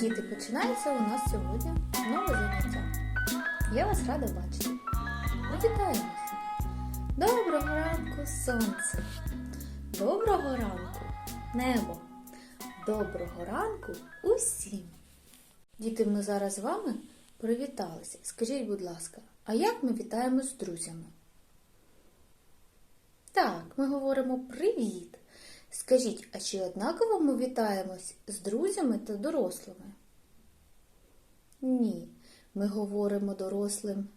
Діти, починається у нас сьогодні нове заняття. Я вас рада бачити. Привітаємося. Доброго ранку, сонце. Доброго ранку, небо. Доброго ранку усім. Діти, ми зараз з вами привіталися. Скажіть, будь ласка, а як ми вітаємо з друзями? Так, ми говоримо привіт. Скажіть, а чи однаково ми вітаємось з друзями та дорослими? Ні, ми говоримо дорослим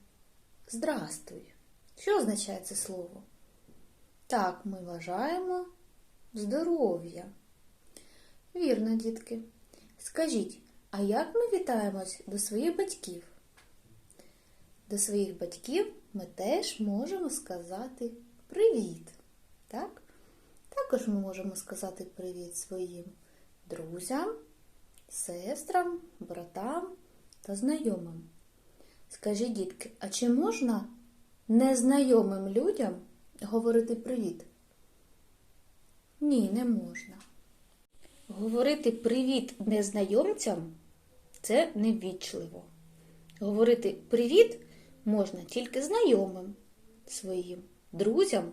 здрастуй. Що означає це слово? Так, ми вважаємо здоров'я. Вірно, дітки. Скажіть, а як ми вітаємось до своїх батьків? До своїх батьків ми теж можемо сказати привіт. Так? Також ми можемо сказати привіт своїм друзям, сестрам, братам та знайомим. Скажіть, дітки, а чи можна незнайомим людям говорити привіт? Ні, не можна. Говорити привіт незнайомцям це неввічливо. Говорити привіт можна тільки знайомим своїм, друзям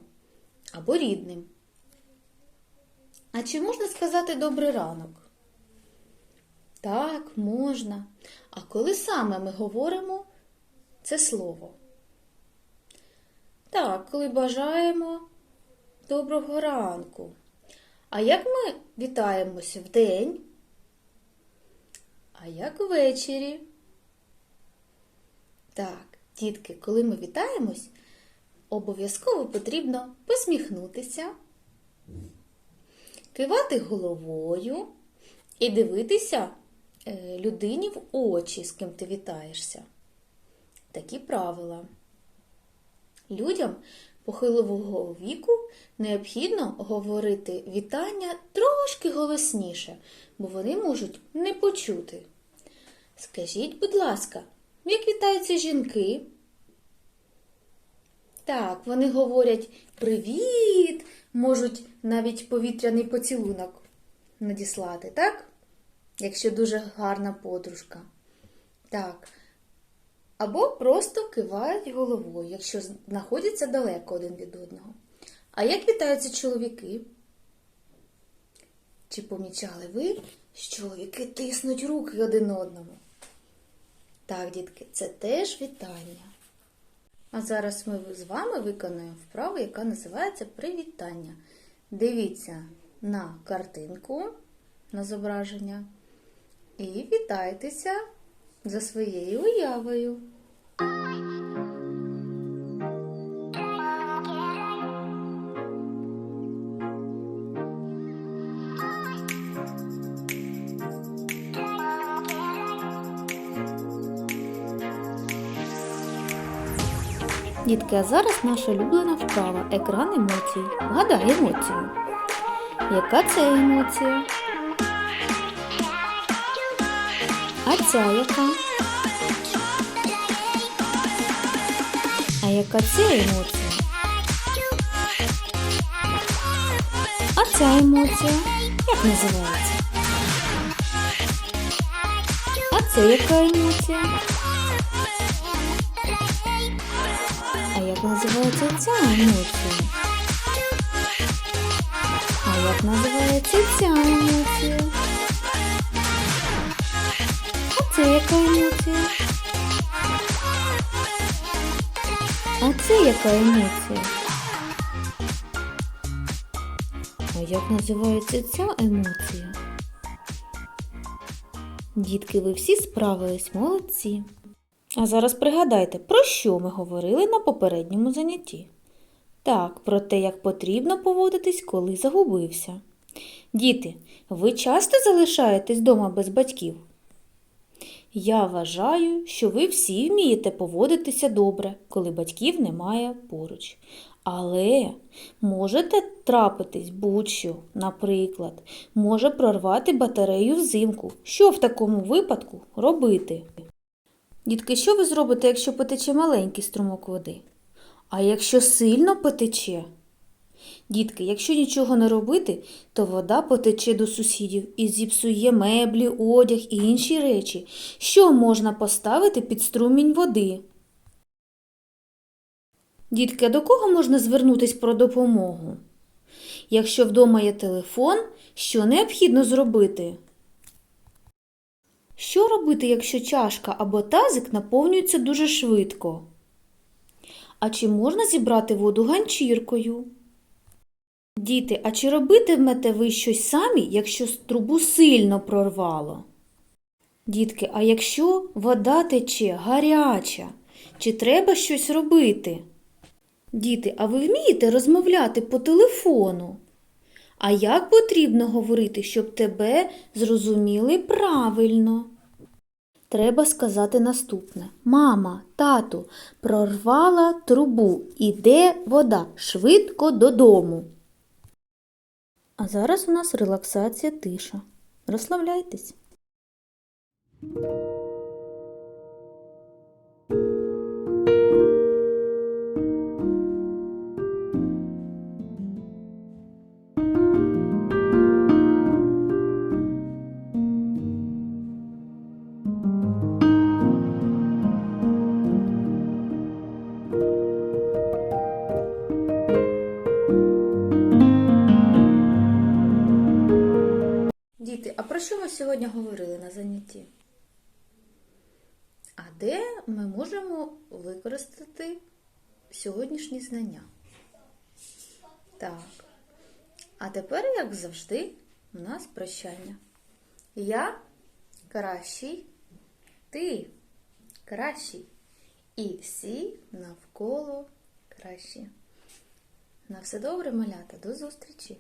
або рідним. А чи можна сказати добрий ранок? Так, можна. А коли саме ми говоримо це слово? Так, коли бажаємо доброго ранку. А як ми вітаємося вдень? А як ввечері? Так, дітки, коли ми вітаємось, обов'язково потрібно посміхнутися кивати головою і дивитися е, людині в очі, з ким ти вітаєшся. Такі правила. Людям похилового віку необхідно говорити вітання трошки голосніше, бо вони можуть не почути. Скажіть, будь ласка, як вітаються жінки? Так, вони говорять привіт, можуть навіть повітряний поцілунок надіслати, так? Якщо дуже гарна подружка. Так. Або просто кивають головою, якщо знаходяться далеко один від одного. А як вітаються чоловіки? Чи помічали ви, що чоловіки тиснуть руки один одному? Так, дітки, це теж вітання. А зараз ми з вами виконуємо вправу, яка називається привітання. Дивіться на картинку, на зображення і вітайтеся за своєю уявою. Дітки, а зараз наша улюблена вправа екран емоцій. Вгадай емоцію. Яка це емоція? А ця яка? А яка це емоція? А ця емоція? Як називається? А це яка емоція? Називається ця емоція? А як називається ця емоція? А це яка емоція? А це яка емоція? А як називається ця емоція? Дітки, ви всі справились, молодці. А зараз пригадайте, про що ми говорили на попередньому занятті. Так, про те, як потрібно поводитись, коли загубився. Діти, ви часто залишаєтесь вдома без батьків? Я вважаю, що ви всі вмієте поводитися добре, коли батьків немає поруч. Але можете трапитись будь-що, наприклад, може прорвати батарею взимку. Що в такому випадку робити? Дітки, що ви зробите, якщо потече маленький струмок води? А якщо сильно потече? Дітки, якщо нічого не робити, то вода потече до сусідів і зіпсує меблі, одяг і інші речі. Що можна поставити під струмінь води? Дітки, до кого можна звернутись про допомогу? Якщо вдома є телефон, що необхідно зробити? Що робити, якщо чашка або тазик наповнюються дуже швидко? А чи можна зібрати воду ганчіркою? Діти, а чи робитимете ви щось самі, якщо трубу сильно прорвало? Дітки, а якщо вода тече гаряча, чи треба щось робити? Діти, а ви вмієте розмовляти по телефону? А як потрібно говорити, щоб тебе зрозуміли правильно? Треба сказати наступне: Мама, тату, прорвала трубу, іде вода швидко додому. А зараз у нас релаксація тиша. Розслабляйтесь. Сьогодні говорили на занятті? А де ми можемо використати сьогоднішні знання? Так. А тепер, як завжди, у нас прощання. Я кращий, ти кращий. І всі навколо кращі. На все добре, малята, до зустрічі!